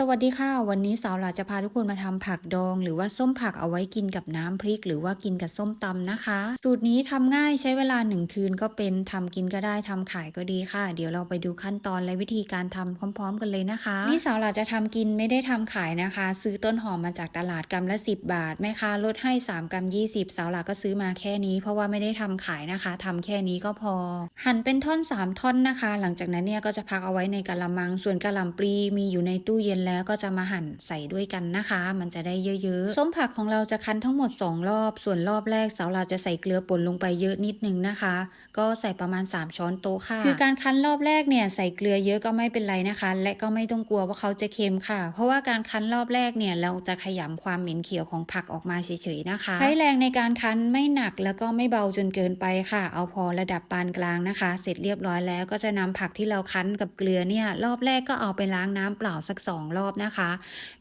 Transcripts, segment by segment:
สวัสดีค่ะ วันนี้สาวหลาจะพาทุกคนมาทำผักดอง หรือว่าส้มผักเอาไว้กินกับน้ำพริก หรือว่ากินกับส้มตำนะคะ สูตรนี้ทำง่ายใช้เวลาหนึ่งคืนก็เป็นทำกินก็ได้ทำขายก็ดีค่ะ เดี๋ยวเราไปดูขั้นตอนและวิธีการทำพร้อม ๆ กันเลยนะคะนี่สาวหลาจะทำกินไม่ได้ทำขายนะคะ ซื้อต้นหอมมาจากตลาดกรัมละ 10 บาทแม่ค้าลดให้ 3กรัม20 สาวหลาก็ซื้อมาแค่นี้ เพราะว่าไม่ได้ทำขายนะคะทำแค่นี้ก็พอ หั่นเป็นท่อน 3 ท่อนนะคะ หลังจากนั้นเนี่ยก็จะพักเอาไว้ในกะละมัง ส่วนกะหล่ำปลีมีอยู่ในตู้เย็นแล้วก็จะมาหั่นใส่ด้วยกันนะคะ มันจะได้เยอะๆ ส้มผักของเราจะคั้นทั้งหมด 2 รอบ ส่วนรอบแรกสาวเราจะใส่เกลือป่นลงไปเยอะนิดนึงนะคะ ก็ใส่ประมาณ 3 ช้อนโต๊ะค่ะ คือการคั้นรอบแรกเนี่ยใส่เกลือเยอะก็ไม่เป็นไรนะคะ และก็ไม่ต้องกลัวว่าเขาจะเค็มค่ะ เพราะว่าการคั้นรอบแรกเนี่ยเราจะขยำความเหม็นเขียวของผักออกมาเฉยๆนะคะ ใช้แรงในการคั้นไม่หนักแล้วก็ไม่เบาจนเกินไปค่ะ เอาพอระดับปานกลางนะคะ เสร็จเรียบร้อยแล้วก็จะนำผักที่เราคั้นกับเกลือเนี่ยรอบแรกก็เอาไปล้างน้ำเปล่าสักสองรอบนะคะ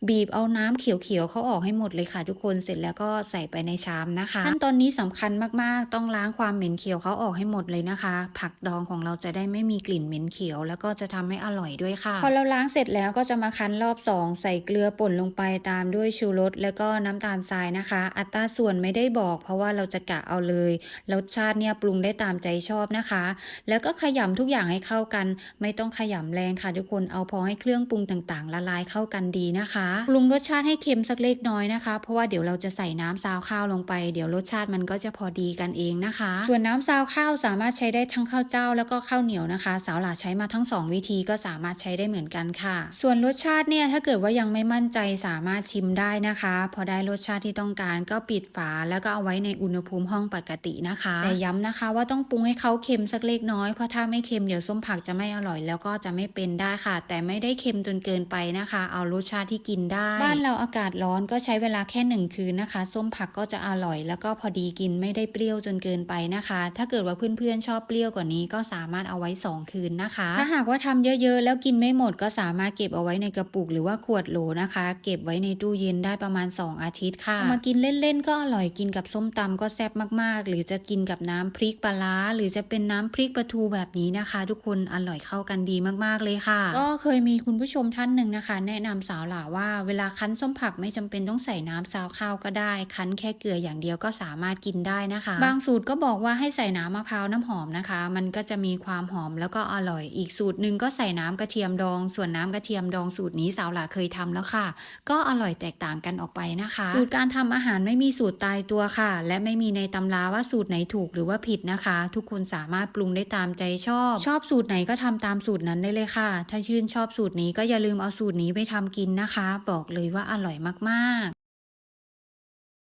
บีบเอาน้ำเขียวๆเขาออกให้หมดเลยค่ะ ทุกคนเสร็จแล้วก็ใส่ไปในชามนะคะขั้นตอนนี้สำคัญมากๆ ต้องล้างความเหม็นเขียวเขาออกให้หมดเลยนะคะ ผักดองของเราจะได้ไม่มีกลิ่นเหม็นเขียว แล้วก็จะทำให้อร่อยด้วยค่ะพอเราล้างเสร็จแล้วก็จะมาคั้นรอบสองใส่เกลือป่นลงไปตามด้วยชูรสแล้วก็น้ำตาลทรายนะคะ อัตราส่วนไม่ได้บอก เพราะว่าเราจะกะเอาเลยรสชาติเนี่ยปรุงได้ตามใจชอบนะคะ แล้วก็ขยำทุกอย่างให้เข้ากัน ไม่ต้องขยำแรงค่ะทุกคนเอาพอให้เครื่องปรุงต่างๆ ละลายเข้ากันดีนะคะปรุงรสชาติให้เค็มสักเล็กน้อยนะคะ เพราะว่าเดี๋ยวเราจะใส่น้ำซาวข้าวลงไป เดี๋ยวรสชาติมันก็จะพอดีกันเองนะคะ ส่วนน้ำซาวข้าวสามารถใช้ได้ทั้งข้าวเจ้าแล้วก็ข้าวเหนียวนะคะ สาวหลาใช้มาทั้งสองวิธีก็สามารถใช้ได้เหมือนกันค่ะ ส่วนรสชาติเนี่ยถ้าเกิดว่ายังไม่มั่นใจสามารถชิมได้นะคะ พอได้รสชาติที่ต้องการก็ปิดฝาแล้วก็เอาไว้ในอุณหภูมิห้องปกตินะคะ แต่ย้ำนะคะว่าต้องปรุงให้เขาเค็มสักเล็กน้อยเพราะถ้าไม่เค็มเดี๋ยวส้มผักจะไม่อร่อย แล้วก็จะไม่เป็นได้ค่ะ แต่ไม่ได้เค็มจนเกินไปนะคะเอารสชาติที่กินได้ บ้านเราอากาศร้อนก็ใช้เวลาแค่หนึ่งคืนนะคะ ส้มผักก็จะอร่อย แล้วก็พอดีกินไม่ได้เปรี้ยวจนเกินไปนะคะ ถ้าเกิดว่าเพื่อนๆชอบเปรี้ยวกว่านี้ก็สามารถเอาไว้ 2 คืนนะคะ ถ้าหากว่าทำเยอะๆ แล้วกินไม่หมดก็สามารถเก็บเอาไว้ในกระปุกหรือว่าขวดโหลนะคะ เก็บไว้ในตู้เย็นได้ประมาณ 2 อาทิตย์ค่ะเอามากินเล่นๆก็อร่อยกินกับส้มตำก็แซ่บมากๆ หรือจะกินกับน้ำพริกปลาร้าหรือจะเป็นน้ำพริกปลาทูแบบนี้นะคะ ทุกคนอร่อยเข้ากันดีมากๆเลยค่ะ ก็เคยมีคุณผู้ชมท่านหนึ่งนะคะแนะนำสาวหล่าว่าเวลาคั้นส้มผักไม่จำเป็นต้องใส่น้ำซาวข้าวก็ได้ คั้นแค่เกลืออย่างเดียวก็สามารถกินได้นะคะ บางสูตรก็บอกว่าให้ใส่น้ำมะพร้าวน้ำหอมนะคะ มันก็จะมีความหอมแล้วก็อร่อย อีกสูตรหนึ่งก็ใส่น้ำกระเทียมดอง ส่วนน้ำกระเทียมดองสูตรนี้สาวหล่าเคยทำแล้วค่ะ ก็อร่อยแตกต่างกันออกไปนะคะ สูตรการทำอาหารไม่มีสูตรตายตัวค่ะ และไม่มีในตำราว่าสูตรไหนถูกหรือว่าผิดนะคะ ทุกคนสามารถปรุงได้ตามใจชอบ ชอบสูตรไหนก็ทำตามสูตรนั้นได้เลยค่ะ ถ้าชื่นชอบสูตรนี้ก็อย่าลืมเอาสูตรนี้นี้ไปทำกินนะคะ บอกเลยว่าอร่อยมากๆ